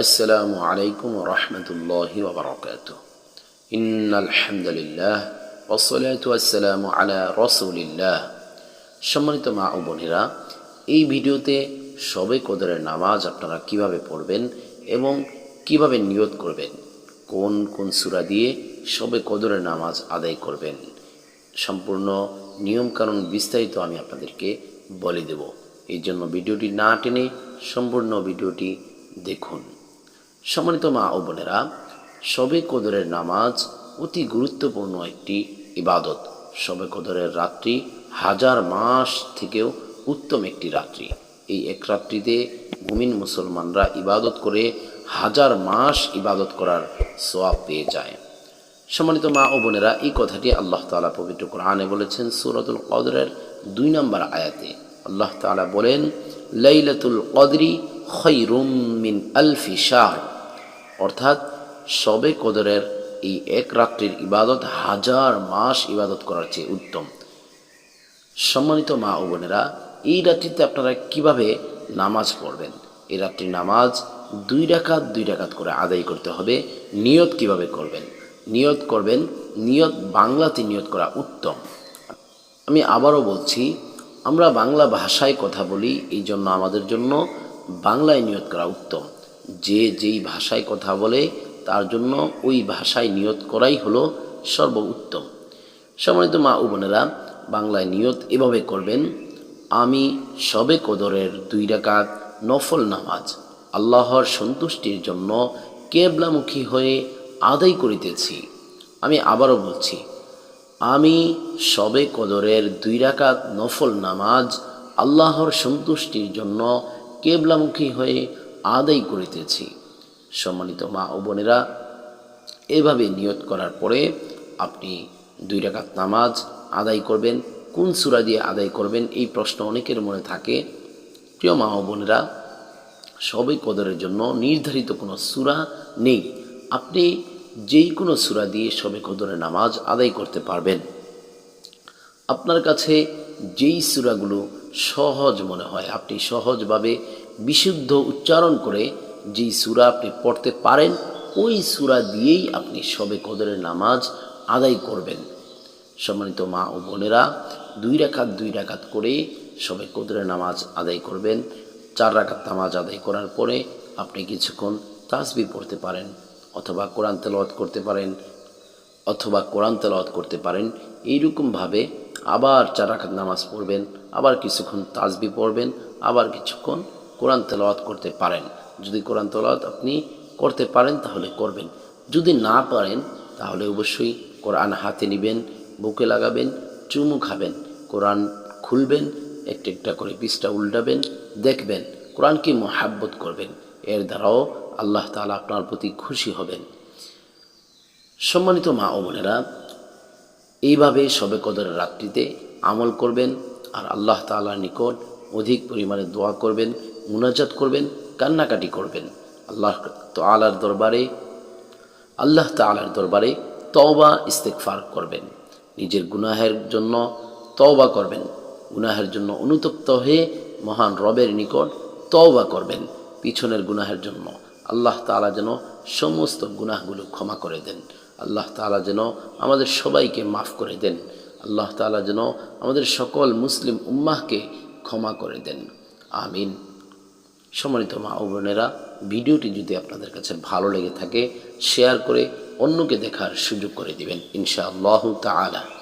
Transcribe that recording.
আসসালামু আলাইকুম রহমতুল্লাহ ওবরাকাত ইন আলহামদুলিল্লাহ ওসলাতাম আলা রসুলিল্লাহ সম্মানিত মা ও বোনেরা, এই ভিডিওতে সবে কদরের নামাজ আপনারা কীভাবে পড়বেন এবং কীভাবে নিয়ত করবেন? কোন কোন সুরা দিয়ে সবে কদরের নামাজ আদায় করবেন? সম্পূর্ণ নিয়মকানুন বিস্তারিত আমি আপনাদেরকে বলে দেব। এই জন্য ভিডিওটি না টেনে সম্পূর্ণ ভিডিওটি দেখুন। সম্মানিত মা ও বোনেরা সবে কদরের নামাজ অতি গুরুত্বপূর্ণ একটি ইবাদত। সবে কদরের রাত্রি হাজার মাস থেকেও উত্তম একটি রাত্রি। এই এক রাত্রিতে মুমিন মুসলমানরা ইবাদত করে হাজার মাস ইবাদত করার সোয়াব পেয়ে যায়। সম্মানিত মা ও বোনেরা, এই কথাটি আল্লাহ তালা পবিত্র কোরআনে বলেছেন, সুরতুল কদরের দুই নম্বর আয়াতে। আল্লাহ তালা বলেন, লাইলাতুল কদরি খৈরুম মিন আলফি শাহ অর্থাৎ সবে কদরের এই এক রাত্রির ইবাদত হাজার মাস ইবাদত করার চেয়ে উত্তম। সম্মানিত মা ও বোনেরা, এই রাত্রিতে আপনারা কীভাবে নামাজ পড়বেন? এই রাত্রির নামাজ দুই রাকাত দুই রাকাত করে আদায় করতে হবে। নিয়ত কীভাবে করবেন? নিয়ত করবেন, নিয়ত বাংলাতে নিয়ত করা উত্তম। আমি আবারও বলছি, আমরা বাংলা ভাষায় কথা বলি, এই জন্য আমাদের জন্য বাংলায় নিয়ত করা উত্তম। যে যেই ভাষায় কথা বলে, তার জন্য ওই ভাষায় নিয়ত করাই হলো সর্ব উত্তম সম্মানিত মা ও বোনেরা, বাংলায় নিয়ত এভাবে করবেন, আমি সবে কদরের দুই রাকাত নফল নামাজ আল্লাহর সন্তুষ্টির জন্য কেবলামুখী হয়ে আদায় করিতেছি। আমি আবারও বলছি, আমি সবে কদরের দুই রাকাত নফল নামাজ আল্লাহর সন্তুষ্টির জন্য কেবলামুখী হয়ে আদায় করিতেছি। সম্মানিত মা ও বোনেরা, এভাবে নিয়ত করার পরে আপনি দুই রাকাত নামাজ আদায় করবেন। কোন সূরা দিয়ে আদায় করবেন এই প্রশ্ন অনেকের মনে থাকে। প্রিয় মা ও বোনেরা, সবে কদরের জন্য নির্ধারিত কোনো সূরা নেই। আপনি যেই কোনো সূরা দিয়ে সবে কদরের নামাজ আদায় করতে পারবেন। আপনার কাছে যেই সূরাগুলো সহজ মনে হয়। আপনি সহজভাবে বিশুদ্ধ উচ্চারণ করে যেই সূরা আপনি পড়তে পারেন, ওই সূরা দিয়েই আপনি সবে কদরের নামাজ আদায় করবেন। সম্মানিত মা ও বোনেরা, দুই রাকাত দুই রাকাত করে সবে কদরের নামাজ আদায় করবেন। চার রাকাত নামাজ আদায় করার পরে আপনি কিছুক্ষণ তাসবি পড়তে পারেন অথবা কোরআন তেলাওয়াত করতে পারেন অথবা কোরআন তেলাওয়াত করতে পারেন। এইরকমভাবে আবার চার রাকাত নামাজ পড়বেন, আবার কিছুক্ষণ তাজবি পড়বেন, আবার কিছুক্ষণ কোরআন তেলাওয়াত করতে পারেন। যদি কোরআন তেলাওয়াত আপনি করতে পারেন, তাহলে করবেন। যদি না পারেন, তাহলে অবশ্যই কোরআন হাতে নেবেন, বুকে লাগাবেন, চুমু খাবেন, কোরআন খুলবেন, একটা একটা করে পিসটা উল্টাবেন, দেখবেন কোরআনকে মহাব্বত করবেন। এর দ্বারাও আল্লাহ তাআলা আপনার প্রতি খুশি হবেন। সম্মানিত মা ও বোনেরা এইভাবে সবে কদরের রাত্রিতে আমল করবেন আর আল্লাহ তাআলার নিকট অধিক পরিমাণে দোয়া করবেন, মুনাজাত করবেন, কান্নাকাটি করবেন। আল্লাহ তাআলার দরবারে, আল্লাহ তাআলার দরবারে তওবা ইস্তেকফার করবেন। নিজের গুনাহের জন্য তওবা করবেন। গুনাহের জন্য অনুতপ্ত হয়ে মহান রবের নিকট তওবা করবেন। পিছনের গুনাহের জন্য আল্লাহ তাআলা যেন সমস্ত গুনাহগুলো ক্ষমা করে দেন। আল্লাহ তালা যেন আমাদের সবাইকে মাফ করে দেন। আল্লাহ তালা যেন আমাদের সকল মুসলিম উম্মাহকে ক্ষমা করে দেন। আমিন। সম্মানিত মা ও বোনেরা, ভিডিওটি যদি আপনাদের কাছে ভালো লেগে থাকে, শেয়ার করে অন্যকে দেখার সুযোগ করে দিবেন, ইনশাআল্লাহ তাআলা।